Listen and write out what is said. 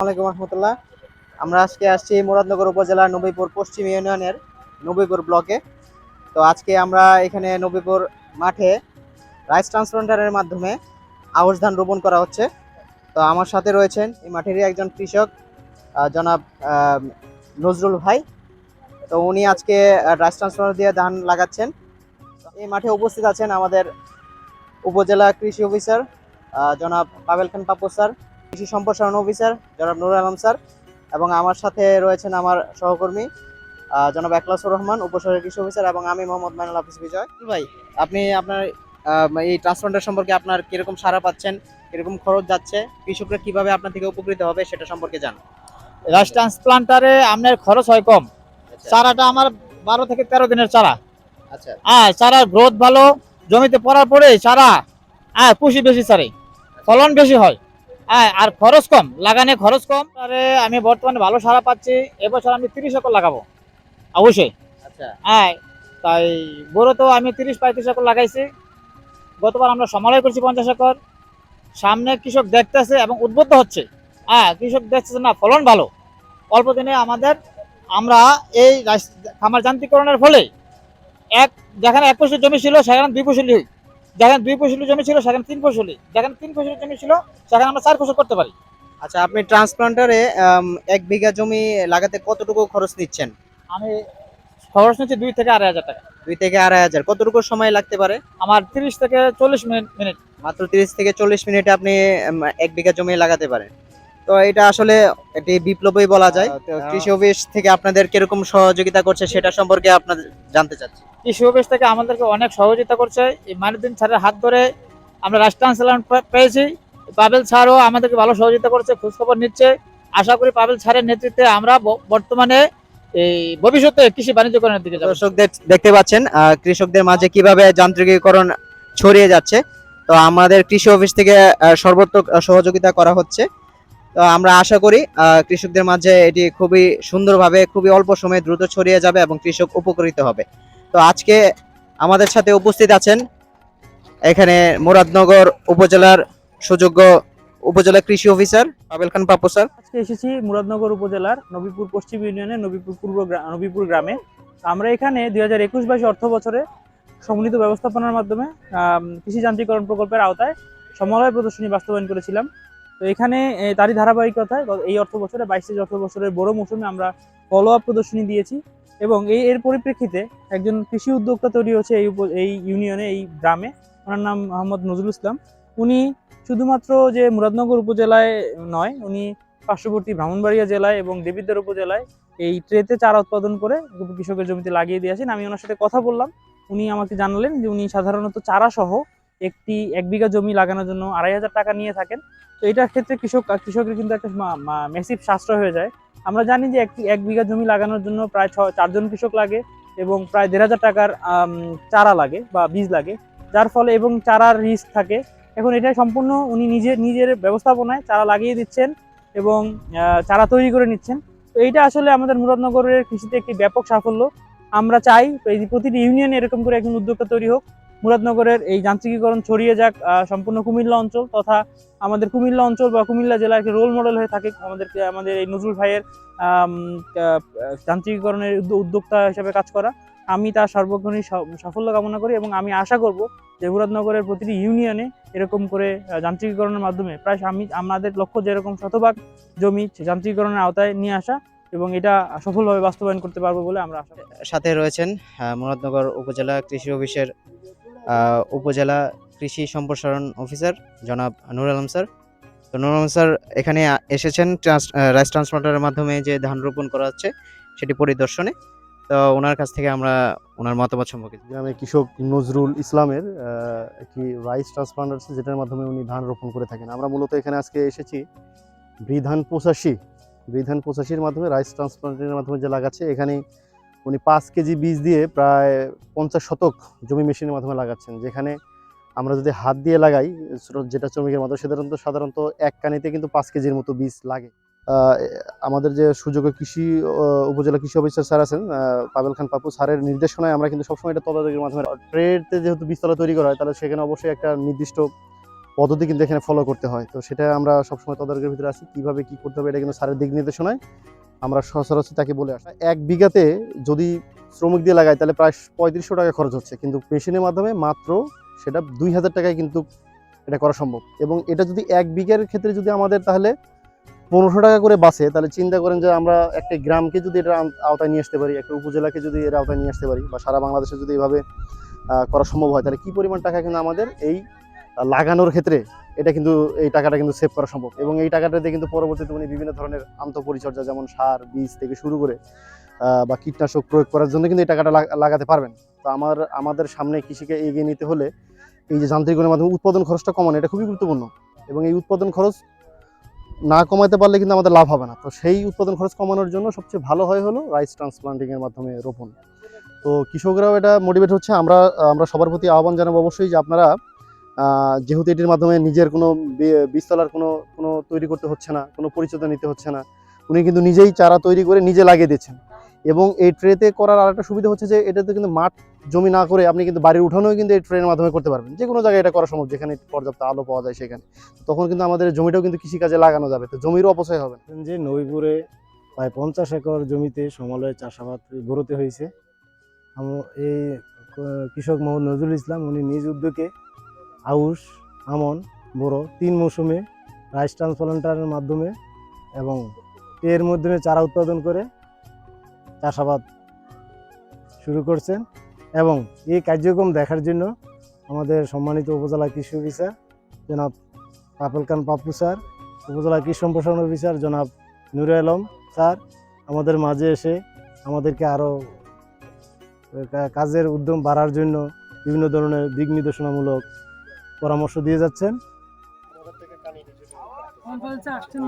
আসসালামাইকুম রহমতুল্লাহ। আমরা আজকে আসছি মুরাদনগর উপজেলার নবীপুর পশ্চিম ইউনিয়নের নবীপুর ব্লকে। তো আজকে আমরা এখানে নবীপুর মাঠে রাইস ট্রান্সপ্লান্টারের মাধ্যমে আউশ ধান রোপণ করা হচ্ছে। তো আমার সাথে রয়েছেন এই মাঠেরই একজন কৃষক জনাব নজরুল ভাই। তো উনি আজকে রাইস ট্রান্সপ্লান্টার দিয়ে ধান লাগাচ্ছেন। এই মাঠে উপস্থিত আছেন আমাদের উপজেলা কৃষি অফিসার জনাব পাবেল খান পাপ্পু স্যার। কৃষি সম্প্রসারণ অফিসার জনাব নুর আলম স্যার এবং আমার সাথে রয়েছেন আমার সহকর্মী জনাব একলাসুর রহমান উপশহরের কৃষি অফিসার এবং আমি মোহাম্মদ মাইনুল হাফিজ বিজয়। ভাই আপনি আপনার এই ট্রান্সপ্লান্টার সম্পর্কে আপনার কীরকম সারা পাচ্ছেন কীরকম খরচ যাচ্ছে কৃষকরা কীভাবে আপনার থেকে উপকৃত হবে সেটা সম্পর্কে জান। রাইস ট্রান্সপ্লান্টারে আপনার খরচ হয় কম। চারাটা আমার বারো থেকে তেরো দিনের চারা। আচ্ছা। হ্যাঁ চারার গ্রোথ ভালো জমিতে পড়ার পরে চারা হ্যাঁ পুষি বেশি চারে। ফলন বেশি হয়। হ্যাঁ আর খরচ কম লাগানে খরচ কম। আরে আমি বর্তমানে ভালো সারা পাচ্ছি এবছর আমি তিরিশ একর লাগাবো অবশ্যই। আচ্ছা। হ্যাঁ তাই বড় তো আমি তিরিশ পঁয়ত্রিশ একর লাগাইছি। গতবার আমরা সমালয় করছি পঞ্চাশ একর। সামনে কৃষক দেখতেছে এবং উদ্বুদ্ধ হচ্ছে। হ্যাঁ কৃষক দেখছে যে না ফলন ভালো। অল্প দিনে আমাদের আমরা এই খামার যান্ত্রিকরণের ফলে এক যেখানে এক ফসলি জমি ছিল সেখানে দুই হই যেখানে দুই ফসলি জমি ছিল সেখানে তিন ফসলি যেখানে তিন ফসলি জমি ছিল সেখানে আমরা চার ফসল করতে পারি। আচ্ছা আপনি ট্রান্সপ্লান্টারে এক বিঘা জমি লাগাতে কতটুকু খরচ নিচ্ছেন? আমি খরচ নিচ্ছি দুই থেকে আড়াই হাজার টাকা। দুই থেকে আড়াই হাজার। কতটুকু সময় লাগতে পারে? আমার তিরিশ থেকে চল্লিশ মিনিট মিনিট। মাত্র তিরিশ থেকে চল্লিশ মিনিটে আপনি এক বিঘা জমি লাগাতে পারেন। তো এটা আসলে একটি বিপ্লবই বলা যায়। তো কৃষি অফিস থেকে আপনাদের কীরকম সহযোগিতা করছে সেটা সম্পর্কে আপনাদের জানতে চাচ্ছি। কৃষি অফিস থেকে আমাদেরকে অনেক সহযোগিতা করছে। এই মানিদ্দিন স্যারের হাত ধরে আমরা রাষ্ট্রায়ণ স্যালান পেয়েছি। পাবেল স্যারও আমাদেরকে ভালো সহযোগিতা করছে, খোঁজখবর নিচ্ছে। আশা করি পাবেল স্যারের নেতৃত্বে আমরা বর্তমানে এই ভবিষ্যতে কৃষি বাণিজ্যকরণের দিকে দর্শকদের দেখতে পাচ্ছেন কৃষকদের মাঝে কীভাবে যান্ত্রিকীকরণ ছড়িয়ে যাচ্ছে। তো আমাদের কৃষি অফিস থেকে সর্বোত্তক সহযোগিতা করা হচ্ছে। তো আমরা আশা করি কৃষকদের মাঝে এটি খুবই সুন্দরভাবে, খুবই অল্প সময়ে দ্রুত ছড়িয়ে যাবে এবং কৃষক উপকৃত হবে। তো আজকে আমাদের সাথে উপস্থিত আছেন এখানে মুরাদনগর উপজেলার সুযোগ্য উপজেলা কৃষি অফিসার পাবেল খান পাপ্পু স্যার। আজকে এসেছি মুরাদনগর উপজেলার নবীপুর পশ্চিম ইউনিয়নের নবীপুর পূর্ব নবীপুর গ্রামে। আমরা এখানে দুই হাজার একুশ বাইশ অর্থ বছরে সমন্বিত ব্যবস্থাপনার মাধ্যমে কৃষি যান্ত্রিকরণ প্রকল্পের আওতায় সমলয় প্রদর্শনী বাস্তবায়ন করেছিলাম। তো এখানে তারই ধারাবাহিকতায় এই অর্থ বছরে, বাইশ অর্থ বছরের বড় মৌসুমে আমরা ফলো আপ প্রদর্শনী দিয়েছি। এবং এই এর পরিপ্রেক্ষিতে একজন কৃষি উদ্যোক্তা তৈরি হচ্ছে এই এই ইউনিয়নে এই গ্রামে। ওনার নাম মোহাম্মদ নজরুল ইসলাম। উনি শুধুমাত্র যে মুরাদনগর উপজেলায় নয়, উনি পার্শ্ববর্তী ব্রাহ্মণবাড়িয়া জেলায় এবং দেবিদ্বার উপজেলায় এই ট্রেতে চারা উৎপাদন করে কৃষকের জমিতে লাগিয়ে দিয়ে আসেন। আমি ওনার সাথে কথা বললাম। উনি আমাকে জানালেন যে উনি সাধারণত চারা সহ একটি এক বিঘা জমি লাগানোর জন্য আড়াই হাজার টাকা নিয়ে থাকেন। তো এটার ক্ষেত্রে কৃষক, কৃষকের কিন্তু একটা মেসিভ সাশ্রয় হয়ে যায়। আমরা জানি যে একটি এক বিঘা জমি লাগানোর জন্য প্রায় ছ চারজন কৃষক লাগে এবং প্রায় দেড় হাজার টাকার চারা লাগে বা বীজ লাগে। যার ফলে এবং চারার রিস্ক থাকে। এখন এটা সম্পূর্ণ উনি নিজের নিজের ব্যবস্থাপনায় চারা লাগিয়ে দিচ্ছেন এবং চারা তৈরি করে নিচ্ছেন। তো এইটা আসলে আমাদের মুরাদনগরের কৃষিতে একটি ব্যাপক সাফল্য। আমরা চাই প্রতিটি ইউনিয়নে এরকম করে একজন উদ্যোক্তা তৈরি হোক। মুরাদনগরের এই যান্ত্রিকীকরণ ছড়িয়ে যাক সম্পূর্ণ কুমিল্লা অঞ্চল তথা আমাদের কুমিল্লা অঞ্চল বা কুমিল্লা জেলার একটি রোল মডেল হয়ে থাকে আমাদেরকে, আমাদের এই নজরুল ভাইয়ের যান্ত্রিকীকরণের উদ্যোক্তা হিসেবে কাজ করা। আমি তার সর্বক্ষণিক সাফল্য কামনা করি এবং আমি আশা করব যে মুরাদনগরের প্রতিটি ইউনিয়নে এরকম করে যান্ত্রিকীকরণের মাধ্যমে প্রায় আমি আমাদের লক্ষ্য যেরকম শতভাগ জমি যান্ত্রিকীকরণের আওতায় নিয়ে আসা এবং এটা সফলভাবে বাস্তবায়ন করতে পারব বলে আমরা সাথে রয়েছেন মুরাদনগর উপজেলা কৃষি অফিসের উপজেলা কৃষি সম্প্রসারণ অফিসার জনাব নুর আলম স্যার। তো নুর আলম স্যার, এখানে এসেছেন রাইস ট্রান্সপ্লান্টারের মাধ্যমে যে ধান রোপণ করা হচ্ছে, সেটি পরিদর্শনে। তো ওনার কাছ থেকে আমরা ওনার মতামত সম্পর্কে গ্রামের কৃষক নজরুল ইসলামের একটি রাইস ট্রান্সপ্লান্টার যেটার মাধ্যমে উনি ধান রোপণ করে থাকেন। আমরা মূলত এখানে আজকে এসেছি বৃধান পঁচাশি বিধান পঁচাশির মাধ্যমে, রাইস ট্রান্সপ্লান্টের মাধ্যমে যে লাগাচ্ছে এখানে উনি পাঁচ কেজি বীজ দিয়ে প্রায় পঞ্চাশ শতক জমি মেশিনের মাধ্যমে লাগাচ্ছেন, যেখানে আমরা যদি হাত দিয়ে লাগাই যেটা শ্রমিকের মাধ্যমে, সাধারণত সাধারণত এক কানিতে কিন্তু পাঁচ কেজির মতো বীজ লাগে। আমাদের যে সুযোগ্য কৃষি উপজেলা কৃষি অফিসার স্যার আছেন পাবেল খান পাপু স্যারের নির্দেশনায় আমরা কিন্তু সবসময় এটা তদারকির মাধ্যমে ট্রেডতে যেহেতু বীজতলা তৈরি করা হয়, তাহলে সেখানে অবশ্যই একটা নির্দিষ্ট পদ্ধতি কিন্তু এখানে ফলো করতে হয়। তো সেটা আমরা সবসময় তদারকির ভিতরে আছি, কীভাবে কী করতে হবে, এটা কিন্তু স্যারের দিক নির্দেশনায় আমরা সচরাচর তাকে বলে আসি। এক বিঘাতে যদি শ্রমিক দিয়ে লাগাই তাহলে প্রায় পঁয়ত্রিশশো টাকা খরচ হচ্ছে। কিন্তু মেশিনের মাধ্যমে মাত্র সেটা দুই হাজার টাকায় কিন্তু এটা করা সম্ভব। এবং এটা যদি এক বিঘার ক্ষেত্রে যদি আমাদের তাহলে পনেরোশো টাকা করে বাঁচে, তাহলে চিন্তা করেন যে আমরা একটা গ্রামকে যদি এটা আওতায় নিয়ে আসতে পারি, একটা উপজেলাকে যদি এর আওতায় নিয়ে আসতে পারি, বা সারা বাংলাদেশে যদি এভাবে করা সম্ভব হয়, তাহলে কি পরিমাণ টাকা কিন্তু আমাদের এই লাগানোর ক্ষেত্রে এটা কিন্তু, এই টাকাটা কিন্তু সেভ করা সম্ভব। এবং এই টাকাটা দিয়ে কিন্তু পরবর্তীতে উনি বিভিন্ন ধরনের আন্তঃপরিচর্যা, যেমন সার, বীজ থেকে শুরু করে বা কীটনাশক প্রয়োগ করার জন্য কিন্তু এই টাকাটা লাগাতে পারবেন। তো আমার, আমাদের সামনে কৃষিকে এগিয়ে নিতে হলে এই যে যান্ত্রিকরণের মাধ্যমে উৎপাদন খরচটা কমানো, এটা খুবই গুরুত্বপূর্ণ। এবং এই উৎপাদন খরচ না কমাতে পারলে কিন্তু আমাদের লাভ হবে না। তো সেই উৎপাদন খরচ কমানোর জন্য সবচেয়ে ভালো হয় হলো রাইস ট্রান্সপ্লান্টিংয়ের মাধ্যমে রোপণ। তো কৃষকরাও এটা মোটিভেট হচ্ছে। আমরা আমরা সবার প্রতি আহ্বান জানাব অবশ্যই যে আপনারা যেহেতু এটির মাধ্যমে নিজের কোনো বীজতলার কোনো কোনো তৈরি করতে হচ্ছে না, কোনো পরিচর্যা নিতে হচ্ছে না, উনি কিন্তু নিজেই চারা তৈরি করে নিজে লাগিয়ে দিচ্ছেন। এবং এই ট্রেতে করার আরেকটা সুবিধা হচ্ছে যে এটাতে কিন্তু মাঠ, জমি না করে আপনি কিন্তু বাড়ির উঠানোও কিন্তু এই ট্রেনের মাধ্যমে করতে পারবেন। যে কোনো জায়গায় এটা করা সম্ভব, যেখানে পর্যাপ্ত আলো পাওয়া যায় সেখানে। তখন কিন্তু আমাদের জমিটাও কিন্তু কৃষিকাজে লাগানো যাবে, তো জমিরও অপচয় হবে। যে নবীপুরে প্রায় পঞ্চাশ একর জমিতে সমলয়ে চাষাবাদ গড়তে হয়েছে। এই কৃষক মোহাম্মদ নজরুল ইসলাম, উনি নিজ উদ্যোগে আউশ আমন, বড় তিন মৌসুমে রাইস ট্রান্সপ্লান্টারের মাধ্যমে এবং এর মাধ্যমে চারা উৎপাদন করে চাষাবাদ শুরু করছেন এবং এই কার্যক্রম দেখার জন্য আমাদের সম্মানিত উপজেলা কৃষি অফিসার জনাব পাপেল খান পাপ্পু স্যার, উপজেলা কৃষি সম্প্রসারণ অফিসার জনাব নুরে আলম স্যার, আমাদের মাঝে এসে আমাদেরকে আরও কাজের উদ্যম বাড়ার জন্য বিভিন্ন ধরনের দিক নির্দেশনামূলক পরামর্শ দিয়ে যাচ্ছেন। আসছেন